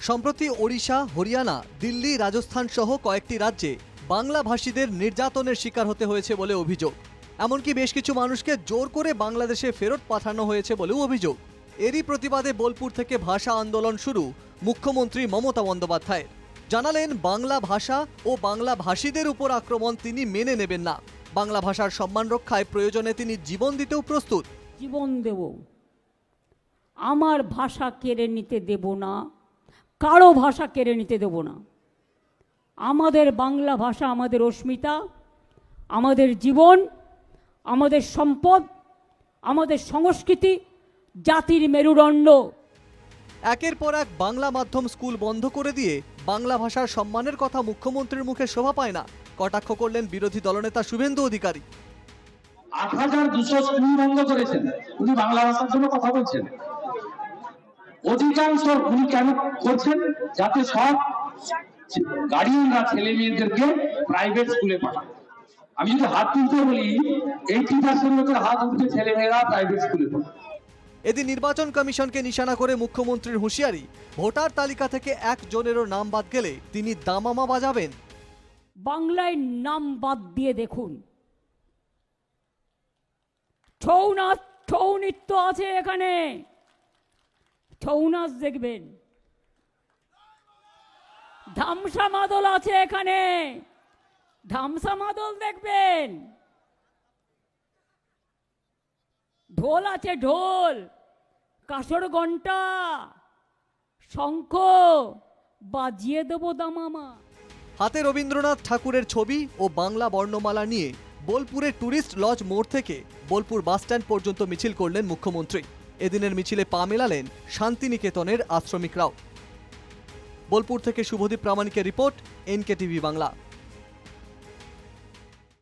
সম্প্রতি ওড়িশা, হরিয়ানা, দিল্লি, রাজস্থান সহ কয়েকটি রাজ্যে বাংলা ভাষীদের নির্যাতনের শিকার হতে হয়েছে বলে অভিযোগ। এমনকি বেশ কিছু মানুষকে জোর করে বাংলাদেশে ফেরত পাঠানো হয়েছে বলেও অভিযোগ। এরই প্রতিবাদে বোলপুর থেকে ভাষা আন্দোলন শুরু মুখ্যমন্ত্রী মমতা বন্দ্যোপাধ্যায়ের। জানালেন, বাংলা ভাষা ও বাংলা ভাষীদের উপর আক্রমণ তিনি মেনে নেবেন না। বাংলা ভাষার সম্মান রক্ষায় প্রয়োজনে তিনি জীবন দিতেও প্রস্তুত। জীবন দেব। আমার ভাষা কেড়ে নিতে দেব না। কারও ভাষা কেড়ে নিতে দেব না। আমাদের বাংলা ভাষা আমাদের অস্মিতা আমাদের জীবন আমাদের সম্পদ আমাদের সংস্কৃতি জাতির মেরুদণ্ড। একের পর এক বাংলা মাধ্যম স্কুল বন্ধ করে দিয়ে বাংলা ভাষার সম্মানের কথা মুখ্যমন্ত্রীর মুখে শোভা পায় না। কটাক্ষ করলেন বিরোধী দলনেতা শুভেন্দু অধিকারী। আট হাজার দুশো স্কুল বন্ধ করেছেন। উনি বাংলা ভাষার জন্য কথা বলছেন। অধিকাংশ উনি কেন করছেন? যাতে সব গার্ডিয়ানরা ছেলে মেয়েদেরকে প্রাইভেট স্কুলে পাঠায় আমি যদি হাত তুলতে বলি এইটি পার্সেন্ট লোকের হাত উঠবে ছেলে মেয়েরা প্রাইভেট স্কুলে পড়ে। এদিন নির্বাচন কমিশনকে নিশানা করে মুখ্যমন্ত্রীর হুঁশিয়ারি ভোটার তালিকা থেকে একজনেরও নাম বাদ গেলে তিনি দামামা বাজাবেন। বাংলায় নাম বাদ দিয়ে দেখুন। ছৌ নাচ ছৌ নৃত্য আছে এখানে। ছৌ নাচ দেখবেন। ধামসা মাদল আছে এখানে। ধামসা মাদল দেখবেন। ঢোল আছে ঢোল, কাসর ঘণ্টা শঙ্খ, বাজিয়ে দেবো দামামা। হাতে রবীন্দ্রনাথ ঠাকুরের ছবি ও বাংলা বর্ণমালা নিয়ে বোলপুরের ট্যুরিস্ট লজ মোড় থেকে বোলপুর বাসস্ট্যান্ড পর্যন্ত মিছিল করলেন মুখ্যমন্ত্রী। এদিনের মিছিলে পা মেলালেন শান্তিনিকেতনের আশ্রমিকরাও। বোলপুর থেকে শুভদীপ প্রামাণিকের রিপোর্ট এনকে টিভি বাংলা।